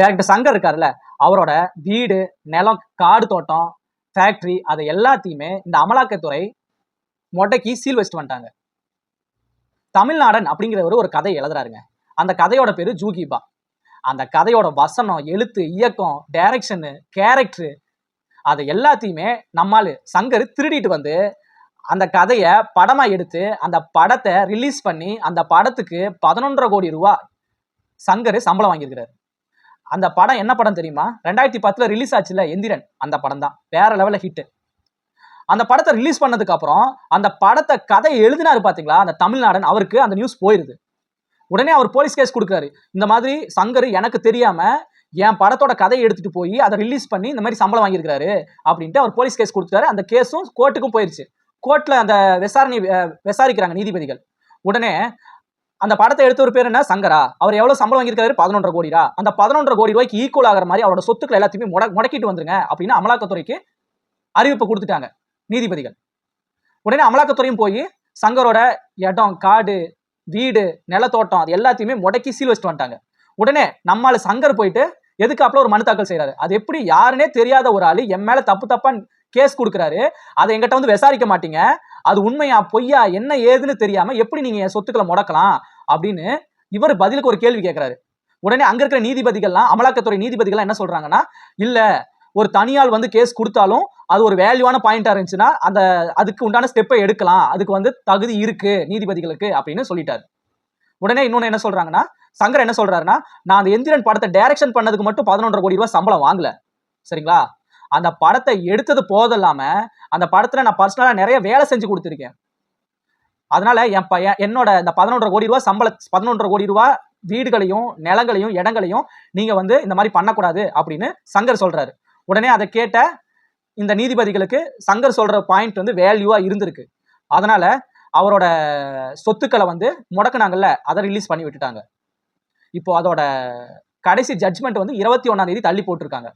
Director Shankar இருக்காருல்ல அவரோட வீடு நிலம் காடு தோட்டம் ஃபேக்ட்ரி அதை எல்லாத்தையுமே இந்த அமலாக்கத்துறை மொட்டைக்கு சீல் வச்சுட்டு வந்துட்டாங்க. தமிழ்நாடன் அப்படிங்கிறவர் ஒரு கதை எழுதுறாருங்க. அந்த கதையோட பேரு ஜூகிபா. அந்த கதையோட வசனம் எழுத்து இயக்கம் டைரக்ஷனு கேரக்டரு அதை எல்லாத்தையுமே நம்மால் சங்கர் திருடிட்டு வந்து அந்த கதையை படமாக எடுத்து அந்த படத்தை ரிலீஸ் பண்ணி அந்த படத்துக்கு பதினொன்றரை கோடி ரூபா சங்கர் சம்பளம் வாங்கியிருக்கிறார். அந்த படம் என்ன படம் தெரியுமா? ரெண்டாயிரத்தி பத்தில் ரிலீஸ் ஆச்சுல எந்திரன். அந்த படம் தான் வேற லெவலில் ஹிட்டு அந்த படத்தை ரிலீஸ் பண்ணதுக்கு அப்புறம் அந்த படத்தை கதை எழுதினாரு பார்த்தீங்களா அந்த தமிழ்நாடன் அவருக்கு அந்த நியூஸ் போயிருது. உடனே அவர் போலீஸ் கேஸ் கொடுக்குறாரு. இந்த மாதிரி சங்கர் எனக்கு தெரியாம என் படத்தோட கதையை எடுத்துட்டு போய் அதை ரிலீஸ் பண்ணி இந்த மாதிரி சம்பளம் வாங்கியிருக்காரு அப்படின்ட்டு அவர் போலீஸ் கேஸ் கொடுத்தாரு அந்த கேஸும் கோர்ட்டுக்கும் போயிருச்சு. கோர்ட்டில் அந்த விசாரணை விசாரிக்கிறாங்க நீதிபதிகள். உடனே அந்த படத்தை எடுத்த ஒரு பேர் என்ன? சங்கரா. அவர் எவ்வளவு சம்பளம் வாங்கியிருக்காரு? பதினொன்றரை கோடி ரூபா அந்த பதினொன்றரை கோடி ரூபாய்க்கு ஈக்குவல் ஆகிற மாதிரி அவரோட சொத்துக்கள் எல்லாத்தையுமே முட முடக்கிட்டு வந்துருங்க அப்படின்னு அமலாக்கத்துறைக்கு அறிவிப்பு கொடுத்துட்டாங்க நீதிபதிகள். உடனே அமலாக்கத்துறையும் போய் சங்கரோட இடம் காடு வீடு நிலத்தோட்டம் அது எல்லாத்தையுமே முடக்கி சீல் வச்சுட்டு வந்துட்டாங்க. உடனே நம்மால் சங்கர் போயிட்டு எதுக்காப்புல ஒரு மனு தாக்கல் செய்யறாரு அது எப்படி? யாருன்னே தெரியாத ஒரு ஆளு என் மேல தப்பு தப்பா கேஸ் கொடுக்குறாரு. அதை எங்கிட்ட வந்து விசாரிக்க மாட்டீங்க. அது உண்மையா பொய்யா என்ன ஏதுன்னு தெரியாம எப்படி நீங்க என் சொத்துக்களை முடக்கலாம் அப்படின்னு இவர் பதிலுக்கு ஒரு கேள்வி கேட்கிறாரு உடனே அங்க இருக்கிற நீதிபதிகள்லாம் அமலாக்கத்துறை நீதிபதிகள்லாம் என்ன சொல்றாங்கன்னா இல்ல ஒரு தனியாள் வந்து கேஸ் கொடுத்தாலும் அது ஒரு வேல்யூவான பாயிண்டா இருந்துச்சுன்னா அந்த அதுக்கு உண்டான ஸ்டெப்பை எடுக்கலாம். அதுக்கு வந்து தகுதி இருக்கு நீதிபதிகளுக்கு அப்படின்னு சொல்லிட்டாரு. உடனே இன்னொன்று என்ன சொல்றாங்கன்னா சங்கர் என்ன சொல்றாருன்னா நான் அந்த எந்திரன் படத்தை டைரக்ஷன் பண்ணதுக்கு மட்டும் பதினொன்றரை கோடி ரூபாய் சம்பளம் வாங்கல. சரிங்களா? அந்த படத்தை எடுத்தது போதில்லாம அந்த படத்துல நான் பர்சனலா நிறைய வேலை செஞ்சு கொடுத்துருக்கேன். அதனால என் பையன் என்னோட இந்த பதினொன்றரை கோடி ரூபாய் சம்பள பதினொன்றரை கோடி ரூபாய் வீடுகளையும் நிலங்களையும் இடங்களையும் நீங்க வந்து இந்த மாதிரி பண்ணக்கூடாது அப்படின்னு சங்கர் சொல்றாரு. உடனே அதை கேட்ட இந்த நீதிபதிகளுக்கு சங்கர் சொல்ற பாயிண்ட் வந்து வேல்யூவா இருந்திருக்கு. அதனால அவரோட சொத்துக்களை வந்து முடக்குனாங்கல்ல அதை ரிலீஸ் பண்ணி விட்டுட்டாங்க. இப்போ அதோட கடைசி ஜட்ஜ்மெண்ட் வந்து இருபத்தி ஒன்னாம் தேதி தள்ளி போட்டிருக்காங்க.